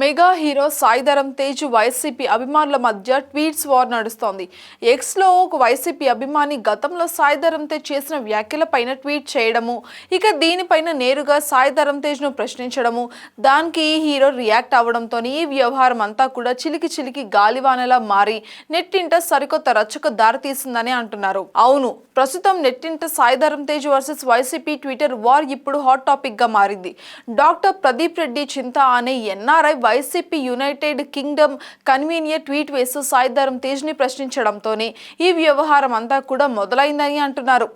Mega hero Saidharam Tej YCP అభిమానుల మధ్య tweets war నడుస్తోంది. ఎక్స్లో ఒక వైసీపీ అభిమాని గతంలో సాయిధరం తేజ్ చేసిన వ్యాఖ్యలపైన ట్వీట్ చేయడము ఇక దీనిపైన నేరుగా సాయిధరం తేజ్ను ప్రశ్నించడము దానికి ఈ హీరో రియాక్ట్ అవ్వడంతో ఈ వ్యవహారం అంతా కూడా చిలికి చిలికి గాలివానలా మారి నెట్టింట సరికొత్త రచ్చకు దారితీసిందని అంటున్నారు. అవును ప్రస్తుతం నెట్టింట Saidharam Tej versus YCP Twitter war ఇప్పుడు హాట్ టాపిక్గా మారింది. డాక్టర్ ప్రదీప్ రెడ్డి చింత అనే NRI YCP United Kingdom convener tweet వేస్తూ సాయిధరం తేజ్ని ప్రశ్నించడంతోనే ఈ వ్యవహారం అంతా కూడా మొదలైందని అంటున్నారు.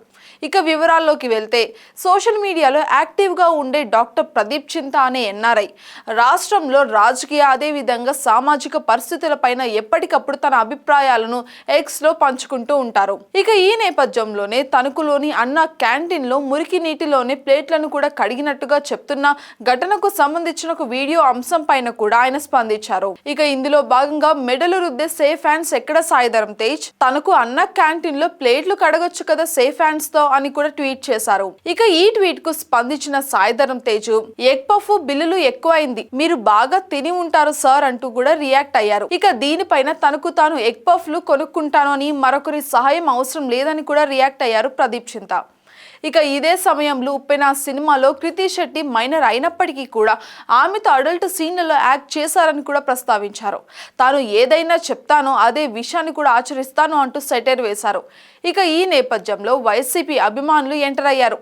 ఇక వివరాల్లోకి వెళ్తే సోషల్ మీడియాలో యాక్టివ్గా ఉండే డాక్టర్ ప్రదీప్ చింత అనే ఎన్ఆర్ఐ రాష్ట్రంలో రాజకీయ అదేవిధంగా సామాజిక పరిస్థితులపైన ఎప్పటికప్పుడు తన అభిప్రాయాలను ఎక్స్లో పంచుకుంటూ ఉంటారు. ఇక ఈ నేపథ్యంలోనే తణుకులోని అన్న క్యాంటీన్లో మురికి నీటిలోనే ప్లేట్లను కూడా కడిగినట్టుగా చెప్తున్న ఘటనకు సంబంధించిన ఒక వీడియో అంశం పైన కూడా ఆయన స్పందించారు. ఇక ఇందులో భాగంగా మెడలు రుద్దే సేఫ్ హ్యాండ్స్ ఎక్కడ సాయిధరం తేజ్? తనకు అన్న క్యాంటీన్లో ప్లేట్లు కడగొచ్చు కదా సేఫ్ హ్యాండ్స్తో? అని కూడా ట్వీట్ చేశారు. ఇక ఈ ట్వీట్కు స్పందించిన సాయిధరం తేజు ఎగ్ పఫ్ బిల్లులు ఎక్కువైంది మీరు బాగా తిని ఉంటారు సార్ అంటూ కూడా రియాక్ట్ అయ్యారు. ఇక దీనిపైన తనకు తాను ఎగ్ పఫ్లు కొనుక్కుంటాను అని మరొకరి సహాయం అవసరం లేదని కూడా రియాక్ట్ అయ్యారు ప్రదీప్ చింత. ఇక ఇదే సమయంలో ఉప్పెన సినిమాలో కృతి శెట్టి మైనర్ అయినప్పటికీ కూడా ఆమెతో అడల్ట్ సీన్లలో యాక్ట్ చేశారని కూడా ప్రస్తావించారు. తాను ఏదైనా చెప్తానో అదే విషయాన్ని కూడా ఆచరిస్తాను అంటూ సెటైర్ వేశారు. ఇక ఈ నేపథ్యంలో వైసీపీ అభిమానులు ఎంటర్ అయ్యారు.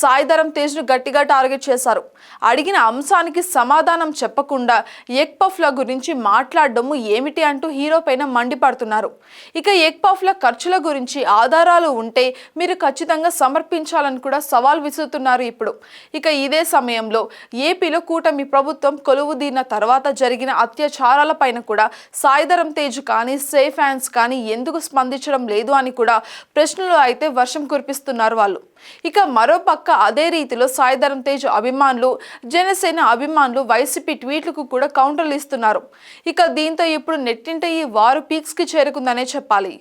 సాయిధరం తేజ్ను గట్టిగా టార్గెట్ చేశారు. అడిగిన అంశానికి సమాధానం చెప్పకుండా ఎగ్ పఫ్ల గురించి మాట్లాడడము ఏమిటి అంటూ హీరో పైన మండిపడుతున్నారు. ఇక ఎగ్ పఫ్ల ఖర్చుల గురించి ఆధారాలు ఉంటే మీరు ఖచ్చితంగా సమర్పించాలని కూడా సవాల్ విసురుతున్నారు ఇప్పుడు. ఇక ఇదే సమయంలో ఏపీలో కూటమి ప్రభుత్వం కొలువుదీరిన తర్వాత జరిగిన అత్యాచారాల పైన కూడా సాయిధరం తేజ్ కానీ సేఫ్ హ్యాండ్స్ కానీ ఎందుకు స్పందించడం లేదు అని కూడా ప్రశ్నలు అయితే వర్షం కురిపిస్తున్నారు వాళ్ళు. ఇక మరో మరోపక్క అదే రీతిలో సాయిధరమ్ తేజ్ అభిమానులు జనసేన అభిమానులు వైసీపీ ట్వీట్లకు కూడా కౌంటర్లు ఇస్తున్నారు. ఇక దీంతో ఇప్పుడు నెట్టింట ఈ వారు పీక్స్కి చేరుకుందనే చెప్పాలి.